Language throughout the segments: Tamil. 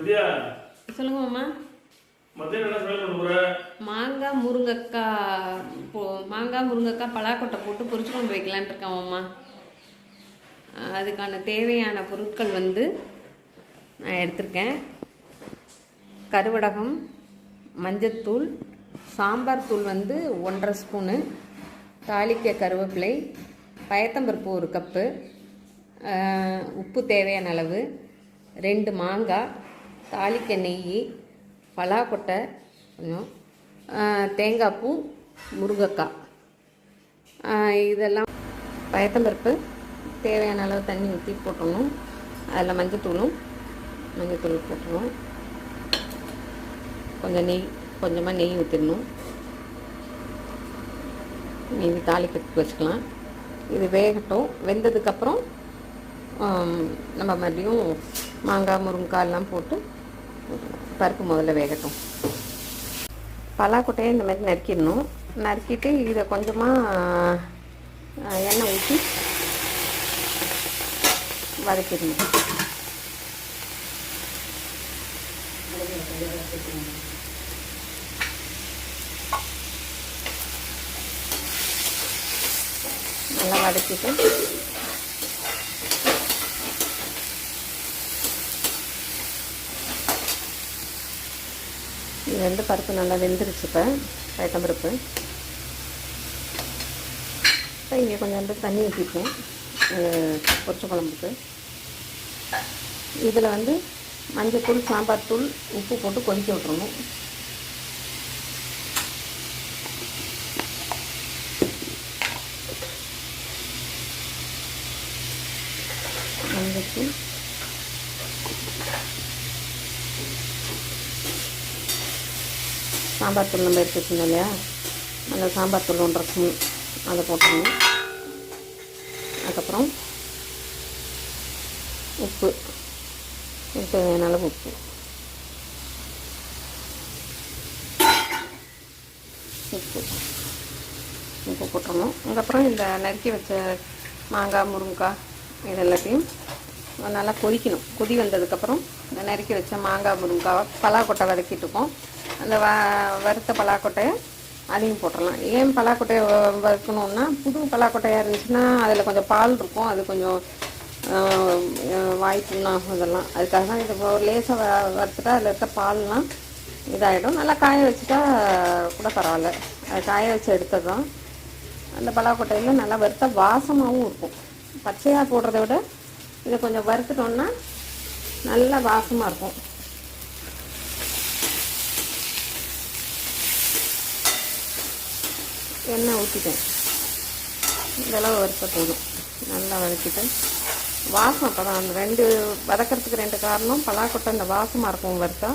வித்யா சொல்லுங்க மாமா. மத்தியானம் என்ன சமையல் பண்ண போற? மாங்காய் முருங்கைக்காய் போ மாங்காய் முருங்கைக்காய் பலாக்கொட்டை போட்டு பொரிச்சு கொண்டு வைக்கலான்ட்டு இருக்கேன் மாமா. அதுக்கான தேவையான பொருட்கள் வந்து நான் எடுத்திருக்கேன். கருவடகம் மஞ்சத்தூள் சாம்பார் தூள் வந்து ஒன்றரை ஸ்பூனு தாளிக்க கருவேப்பிலை பயத்தம்பருப்பு ஒரு கப்பு உப்பு தேவையான அளவு ரெண்டு மாங்காய் தாளிக்க நெய் பலாக்கொட்டை கொஞ்சம் தேங்காய் பூ முருங்கைக்காய். இதெல்லாம் பயத்தம்பருப்பு தேவையான அளவு தண்ணி ஊற்றி போட்டுடணும். அதில் மஞ்சத்தூளும் மஞ்சத்தூள் போட்டுருவோம் கொஞ்சம் நெய் கொஞ்சமாக நெய் ஊற்றிடணும் மீதி தாளிக்கிறதுக்கு வச்சுக்கலாம். இது வேகட்டும். வெந்ததுக்கப்புறம் நம்ம மறுபடியும் மாங்காய் முருங்கைக்காய் எல்லாம் போட்டு பருப்பு முதல்ல வேகட்டும். பலாக்கொட்டையை இந்த மாதிரி நறுக்கிடணும். நறுக்கிட்டு இதை கொஞ்சமாக எண்ணெய் ஊற்றி வதக்கிடணும். நல்லா வதக்கிட்டு இது வந்து பருப்பு நல்லா வெந்துருச்சு இப்போ. பயத்தம்பருப்பு இப்போ இங்கே கொஞ்சம் தண்ணி ஊற்றிப்போம் பொரிச்ச குழம்புக்கு இதில் வந்து மஞ்சத்தூள் சாம்பார் தூள் உப்பு போட்டு கொதிக்க விட்றணும் மஞ்சத்தூள். சாம்பார் தூள் நம்ம எடுத்து வச்சுருந்தோம் இல்லையா? அந்த சாம்பார் தூள் ஒன்றரை ஸ்பூன் அதை போட்டுருணும் அதுக்கப்புறம் உப்பு. இதுக்கு தேவையான அளவு உப்பு. உப்பு. உப்பு போட்டுடணும். அதுக்கப்புறம் இந்த நறுக்கி வச்ச மாங்காய் முருங்காய் இது எல்லாத்தையும் நல்லா கொதிக்கணும். கொதி வந்ததுக்கப்புறம் இந்த நறுக்கி வச்ச மாங்காய் முருங்காய் பலாக்கொட்டை வதக்கிட்டு இருக்கோம். அந்த வ வறுத்த பலாக்கொட்டையை அதையும் போட்டுடலாம் ஏன் பலாக்கொட்டையை வ- வறுக்கணும்னா புது பலாக்கொட்டையாக இருந்துச்சுன்னா அதில் கொஞ்சம் பால் இருக்கும். அது கொஞ்சம் வாய் புண்ணாகும் இதெல்லாம். அதுக்காக தான் இது ஒரு லேசாக வ வறுத்துட்டா அதில் இருக்க பால்லாம் இதாகிடும் நல்லா காய வச்சுட்டா கூட பரவாயில்ல. அது காய வச்சு எடுத்தது தான். அந்த பலாக்கொட்டையில் நல்லா வறுத்த வாசமாகவும் இருக்கும். பச்சையாக போடுறத விட இதை கொஞ்சம் வறுத்துட்டோம்னா நல்லா வாசமாக இருக்கும். எண்ணெய் ஊற்றிட்டேன் இந்தளவு வறுத்த போதும். நல்லா வதக்கிட்டு வாசம் அப்போ தான். அந்த ரெண்டு வதக்கிறதுக்கு ரெண்டு காரணம் பலாக்கொட்டை இந்த வாசமாக இருக்கும் வறுத்தா.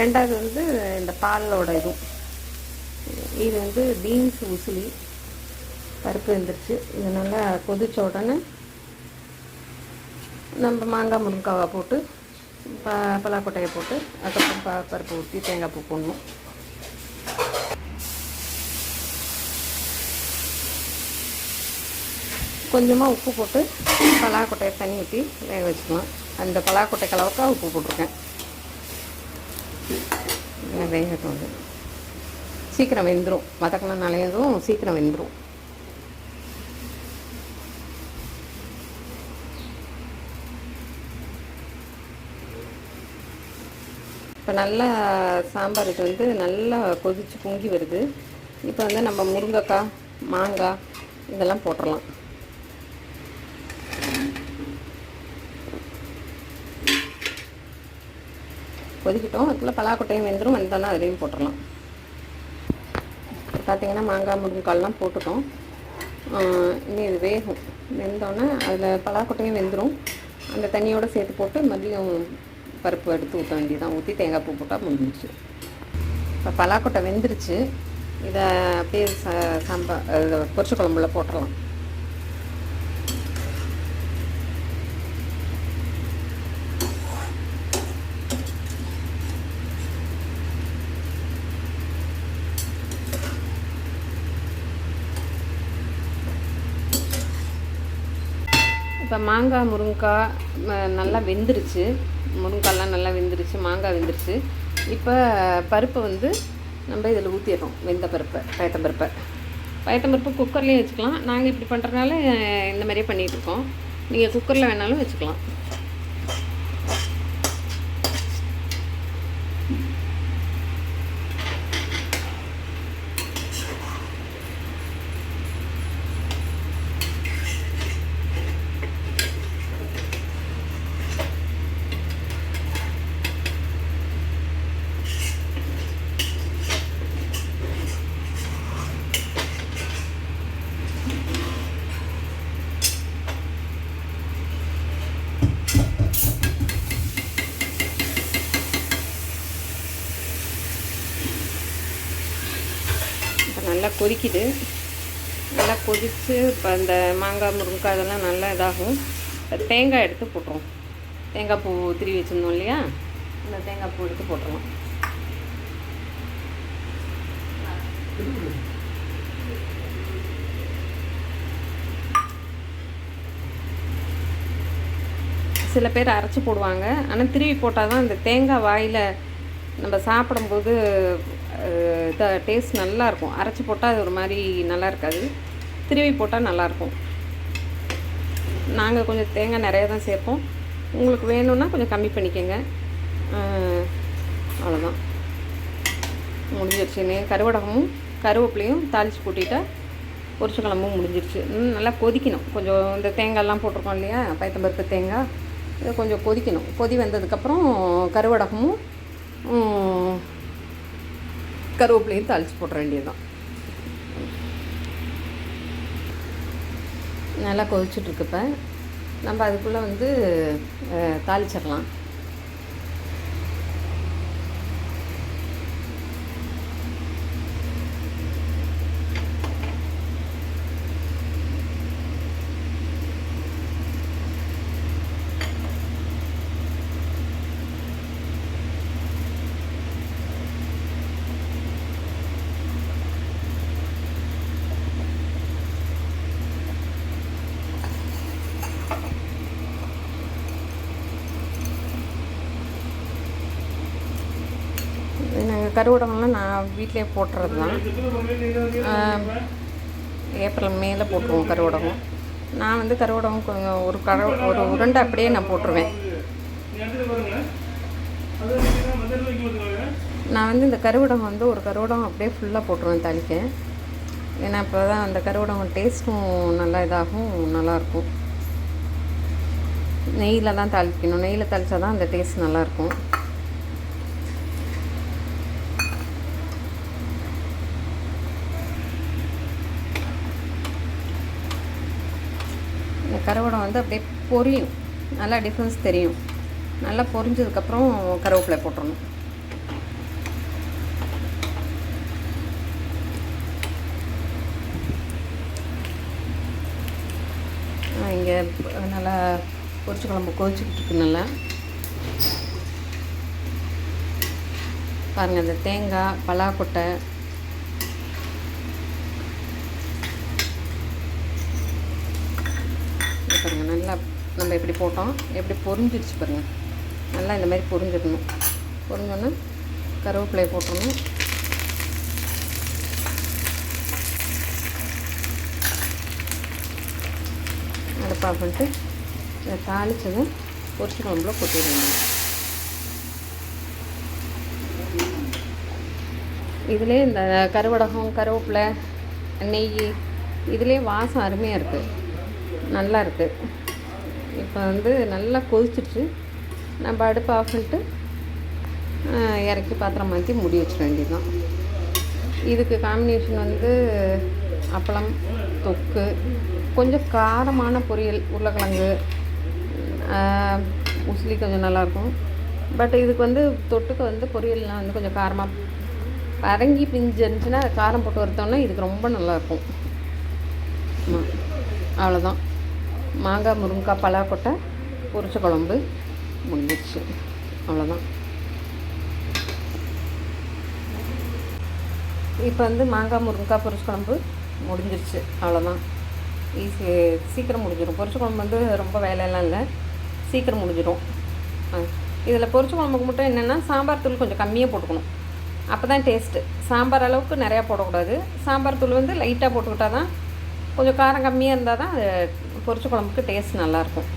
ரெண்டாவது வந்து இந்த பாலோட இதுவும். இது வந்து பீன்ஸ் உசிலி பருப்பு வந்துருச்சு. இது நல்லா கொதிச்ச உடனே நம்ம மாங்காய் முருங்காவை போட்டு ப பலாக்கொட்டையை போட்டு அதுக்கப்புறம் ப பருப்பு ஊற்றி தேங்காய் பூ போடணும். கொஞ்சமாக உப்பு போட்டு பலாக்கொட்டையை தண்ணி ஊற்றி வேக வச்சுக்கலாம். அந்த பலாக்கொட்டை கலவுக்கா உப்பு போட்டிருக்கேன். வேகட்டும் அது. சீக்கிரம் வெந்துடும் வதக்கணும்னாலேயும் சீக்கிரம் வெந்துடும் இப்போ நல்லா சாம்பார் இது வந்து நல்லா கொதித்து பொங்கி வருது. இப்போ வந்து நம்ம முருங்கைக்காய் மாங்காய் இதெல்லாம் போட்டுடலாம் கொதிக்கிட்டோம். அதுக்குள்ளே பலாக்கொட்டையும் வெந்துடும் வெந்தோன்னா அதுலேயும் போட்டுடலாம் பார்த்தீங்கன்னா மாங்காய் முருங்கைக்கால்லாம் போட்டுட்டோம். இனி இது வேகும். வெந்தோடனே அதில் பலாக்கொட்டையும் வெந்துடும் அந்த தண்ணியோடு சேர்த்து போட்டு மதியம் பருப்பு எடுத்து ஊற்ற வேண்டியதான் ஊற்றி தேங்காய் பூ போட்டால் முடிஞ்சிச்சு இப்போ பலாக்கொட்டை வெந்துருச்சு. இதை அப்படியே ச சாம்பார் இது குழம்புல போட்டுடலாம் இப்போ மாங்காய் முருங்கைக்காய் நல்லா வெந்துருச்சு. முருங்கைக்காய்லாம் நல்லா வெந்துருச்சு மாங்காய் வெந்துருச்சு. இப்போ பருப்பை வந்து நம்ம இதில் ஊற்றிடுறோம் வெந்த பருப்பை பயத்தம்பருப்பை பருப்பை. பருப்பு குக்கர்லேயும் வச்சுக்கலாம். நாங்கள் இப்படி பண்ணுறதுனால இந்த மாதிரியே பண்ணிகிட்ருக்கோம் நீங்கள் குக்கரில் வேணாலும் வச்சுக்கலாம் இப்போ நல்லா கொதிக்குது. நல்லா கொதித்து இப்போ அந்த மாங்காய் முருங்கைக்காய் அதெல்லாம் நல்லா இதாகும். தேங்காய் எடுத்து போட்டுருவோம். தேங்காய் பூ திருவி வச்சுருந்தோம் இல்லையா? அந்த தேங்காய் பூ எடுத்து போட்டுருவோம். சில பேர் அரைச்சி போடுவாங்க. ஆனால் திருவி போட்டால் தான் இந்த தேங்காய் வாயில் நம்ம சாப்பிடும்போது டேஸ்ட் நல்லாயிருக்கும் அரைச்சி போட்டால் அது ஒரு மாதிரி நல்லா இருக்காது திருவி போட்டால் நல்லாயிருக்கும் நாங்கள் கொஞ்சம் தேங்காய் நிறைய தான் சேர்ப்போம். உங்களுக்கு வேணும்னா கொஞ்சம் கம்மி பண்ணிக்கோங்க. அவ்வளோதான் முடிஞ்சிருச்சு கருவடகமும் கருவேப்பிலையும் தாளித்து கூட்டிட்டா பொரிச்ச கிழமும் முடிஞ்சிருச்சு நல்லா கொதிக்கணும். கொஞ்சம் இந்த தேங்காய்லாம் போட்டிருக்கோம் இல்லையா? பயத்தம்பருப்பு தேங்காய். இதை கொஞ்சம் கொதிக்கணும். கொதி வந்ததுக்கப்புறம் கருவடகமும் கருவேப்பிலையும் தாளித்து போட்டுற வேண்டியதுதான். நல்லா கொதிச்சுட்ருக்கு நம்ம அதுக்குள்ளே வந்து தாளிச்சிடலாம். நாங்கள் நான் வீட்டிலே போட்டுறது தான் ஏப்ரல் மேலே போட்டுருவோம் கருவடகம் நான் வந்து கருவடகம் கொஞ்சம் ஒரு கர ஒரு உருண்டை அப்படியே நான் போட்டுருவேன். நான் வந்து இந்த கருவடகம் வந்து ஒரு கருவடகம் அப்படியே ஃபுல்லாக போட்டுருவேன் தாளிக்க. ஏன்னா இப்போ தான் அந்த கருவடகம் டேஸ்ட்டும் நல்லா இதாகும் நல்லாயிருக்கும் நெய்யில் தான் தாளிக்கணும். நெய்யில் தாளித்தா தான் அந்த டேஸ்ட் நல்லாயிருக்கும் இந்த கருவடம் வந்து அப்படியே பொரியும். நல்லா டிஃப்ரென்ஸ் தெரியும். நல்லா பொரிஞ்சதுக்கப்புறம் கருவேப்பிலை போட்டுடணும் இங்கே நல்லா பொரிச்ச குழம்பு கொதிச்சுக்கிட்டு இருக்கு நல்லா. பாருங்கள் இந்த தேங்காய் பலாக்கொட்டை இது பாருங்க நல்லா நம்ம எப்படி போட்டோம். எப்படி பொரிஞ்சிருச்சு பாருங்கள் நல்லா இந்த மாதிரி பொரிஞ்சிடணும். பொரிஞ்சோன்னே கருவேப்பிலையை போட்டுடணும் அடுப்பாக பண்ணிட்டு இதை தாளித்ததும் பொரிச்சு குழம்புல கொட்டிடணும் இதிலே இந்த கருவடகம் கருவேப்பிலை நெய் இதிலே வாசம் அருமையாக இருக்குது நல்லா இருக்குது இப்போ வந்து நல்லா கொதிச்சிடுச்சு. நம்ம அடுப்பு ஆஃப் பண்ணிட்டு இறக்கி பாத்திரம் மாற்றி முடி வச்சிட வேண்டியதுதான். இதுக்கு காம்பினேஷன் வந்து அப்பளம் தொக்கு கொஞ்சம் காரமான பொரியல் உருளைக்கிழங்கு உசிலி கொஞ்சம் நல்லாயிருக்கும் பட் இதுக்கு வந்து தொட்டுக்க வந்து பொரியல்லாம் வந்து கொஞ்சம் காரமாக பரங்கி பிஞ்சு இருந்துச்சுன்னா காரம் போட்டு வறுத்தோம்னா இதுக்கு ரொம்ப நல்லாயிருக்கும் ஆமாம் அவ்வளோதான் மாங்காய் முருங்கைக்காய் பலாக்கொட்டை பொரிச்ச குழம்பு முடிஞ்சிடுச்சு அவ்வளோதான் இப்போ வந்து மாங்காய் முருங்கைக்காய் பொரிச்ச குழம்பு முடிஞ்சிருச்சு. அவ்வளோதான் ஈஸி சீக்கிரம் முடிஞ்சிடும் பொரிச்ச குழம்பு வந்து ரொம்ப வேலையெல்லாம் இல்லை. சீக்கிரம் முடிஞ்சிடும் ஆ இதில் பொரிச்ச குழம்புக்கு மட்டும் என்னென்னா சாம்பார் தூள் கொஞ்சம் கம்மியாக போட்டுக்கணும். அப்போ தான் டேஸ்ட்டு சாம்பார் அளவுக்கு நிறையா போடக்கூடாது. சாம்பார் தூள் வந்து லைட்டாக போட்டுக்கிட்டா தான் கொஞ்சம் காரம் கம்மியாக இருந்தால் தான் அது பொரிச்ச குழம்புக்கு டேஸ்ட் நல்லாயிருக்கும்.